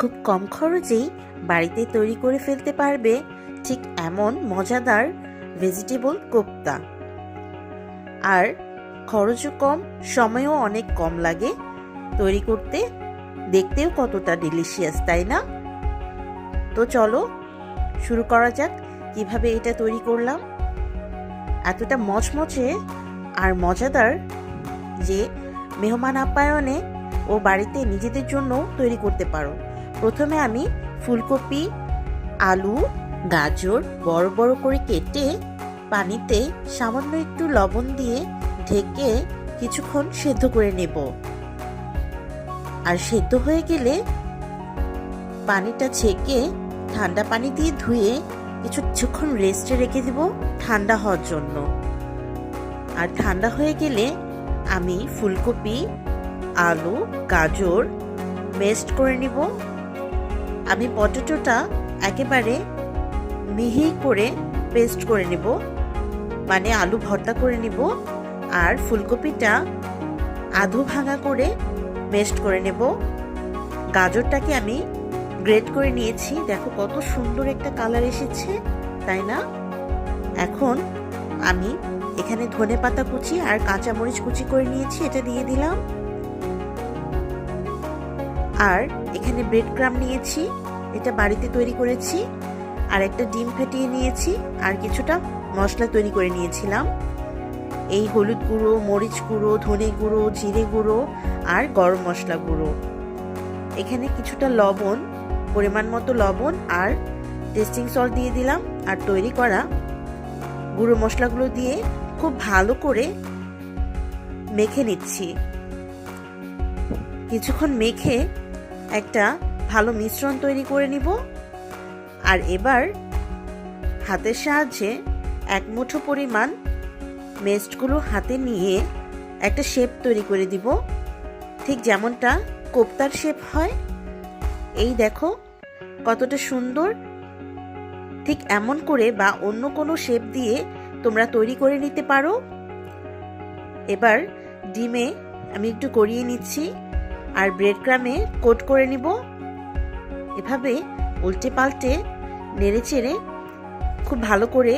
খুব কম খরচেই বাড়িতে তৈরি করে ফেলতে পারবে ঠিক এমন মজাদার ভেজিটেবল কোপ্তা। আর খরচও কম, সময়ও অনেক কম লাগে তৈরি করতে। দেখতেও কতটা ডিলিশিয়াস তাই না? তো চলো, শুরু করা যাক, কীভাবে এটা তৈরি করলাম। এতটা মচমচে আর মজাদার যে মেহমান আপ্যায়নে ও বাড়িতে নিজেদের জন্য তৈরি করতে পারো। প্রথমে আমি ফুলকপি, আলু, গাজর বড় বড় করে কেটে পানিতে সামান্য একটু লবণ দিয়ে ঢেকে কিছুক্ষণ সেদ্ধ করে নেব। আর সেদ্ধ হয়ে গেলে পানিটা ছেঁকে ঠান্ডা পানি দিয়ে ধুয়ে কিছু কিছুক্ষণ রেস্টে রেখে দিব ঠান্ডা হওয়ার জন্য। আর ঠান্ডা হয়ে গেলে আমি ফুলকপি, আলু, গাজর মেস্ট করে নিব। আমি পটেটোটা একেবারে মিহি করে পেস্ট করে নেব মানে আলু ভর্তা করে নিব আর ফুলকপিটা আধো ভাঙা করে পেস্ট করে নেব। গাজরটাকে আমি গ্রেট করে নিয়েছি। দেখো কত সুন্দর একটা কালার এসেছে, তাই না? এখন আমি এখানে ধনে পাতা কুচি আর কাঁচামরিচ কুচি করে নিয়েছি, এটা দিয়ে দিলাম। আর এখানে ব্রেড ক্রাম নিয়েছি। এটা বাড়িতে তৈরি করেছি, আর একটা ডিম ফেটিয়ে নিয়েছি, আর কিছুটা মশলা তৈরি করে নিয়েছিলাম। এই হলুদ গুঁড়ো, মরিচ গুঁড়ো, ধনে গুঁড়ো, জিরে গুঁড়ো, আর গরম মশলা গুঁড়ো। এখানে কিছুটা লবণ, পরিমাণ মতো লবণ আর টেস্টিং সল্ট দিয়ে দিলাম, আর তৈরি করা গুঁড়ো মশলাগুলো দিয়ে খুব ভালো করে মেখে নিচ্ছি। কিছুক্ষণ মেখে একটা ভালো মিশ্রণ তৈরি করে নিব। আর এবার হাতের সাহায্যে এক মুঠো পরিমাণ মেস্টগুলো হাতে নিয়ে একটা শেপ তৈরি করে দিব। ঠিক যেমনটা কোপ্তার শেপ হয়। এই দেখো কতটা সুন্দর। ঠিক এমন করে বা অন্য কোনো শেপ দিয়ে তোমরা তৈরি করে নিতে পারো। এবার ডিমে আমি একটু গড়িয়ে নিচ্ছি আর ব্রেড ক্রামে কোট করে নিব। এভাবে উল্টে পাল্টে নেড়ে চেড়ে খুব ভালো করে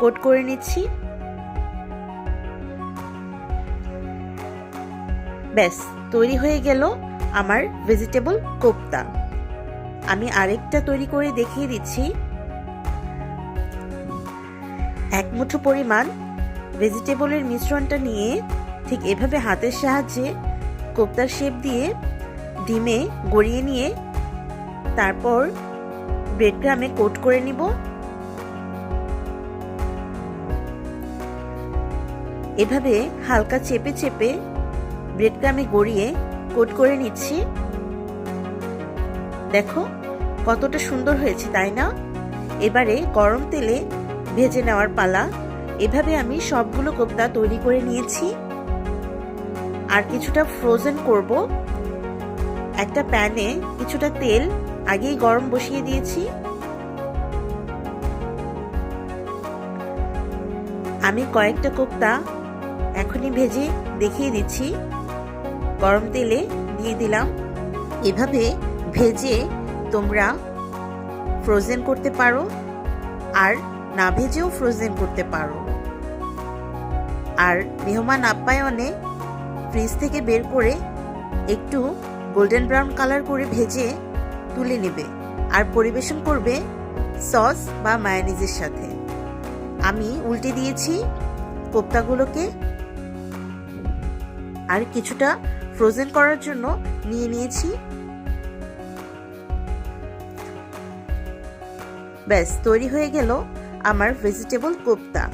কোট করে নিচ্ছি। ব্যাস, তৈরি হয়ে গেল আমার ভেজিটেবল কোপ্তা। আমি আরেকটা তৈরি করে দেখিয়ে দিচ্ছি। এক মুঠো পরিমাণ ভেজিটেবলের মিশ্রণটা নিয়ে ঠিক এভাবে হাতের সাহায্যে কোপ্তার শেপ দিয়ে ডিমে গড়িয়ে নিয়ে তারপর ব্রেড ক্রামে কোট করে নিব। এভাবে হালকা চেপে চেপে ব্রেড ক্রামে গড়িয়ে কোট করে নিচ্ছি। দেখো কতটা সুন্দর হয়েছে, তাই না? এবারে গরম তেলে ভেজে নেওয়ার পালা। এভাবে আমি সবগুলো কোপ্তা তৈরি করে নিয়েছি। আর কিছুটা ফ্রোজেন করব। একটা প্যানে কিছুটা তেল আগেই গরম বসিয়ে দিয়েছি। আমি কয়েকটা কোপ্তা এখনই ভেজে দেখিয়ে দিচ্ছি। গরম তেলে দিয়ে দিলাম। এভাবে ভেজে তোমরা ফ্রোজেন করতে পারো আর না ভেজেও ফ্রোজেন করতে পারো। আর মেহমান আপ্যায়নে ফ্রিজ থেকে বের করে একটু গোল্ডেন ব্রাউন কালার করে ভেজে তুলে নেবে আর পরিবেশন করবে সস বা মায়োনিজের সাথে। আমি উল্টে দিয়েছি কোপ্তাগুলোকে। আর কিছুটা ফ্রোজেন করার জন্য নিয়ে নিয়েছি। ব্যাস, তৈরি হয়ে গেল আমার ভেজিটেবল কোপ্তা।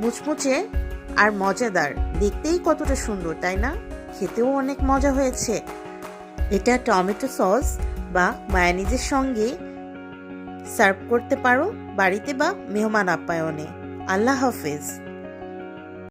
মুচমুচে আর মজাদার। দেখতেই কতটা সুন্দর, তাই না? খেতেও অনেক মজা হয়েছে। এটা টমেটো সস বা মায়ানিজের সঙ্গে সার্ভ করতে পারো বাড়িতে বা মেহমান আপ্যায়নে। আল্লাহ হাফেজ।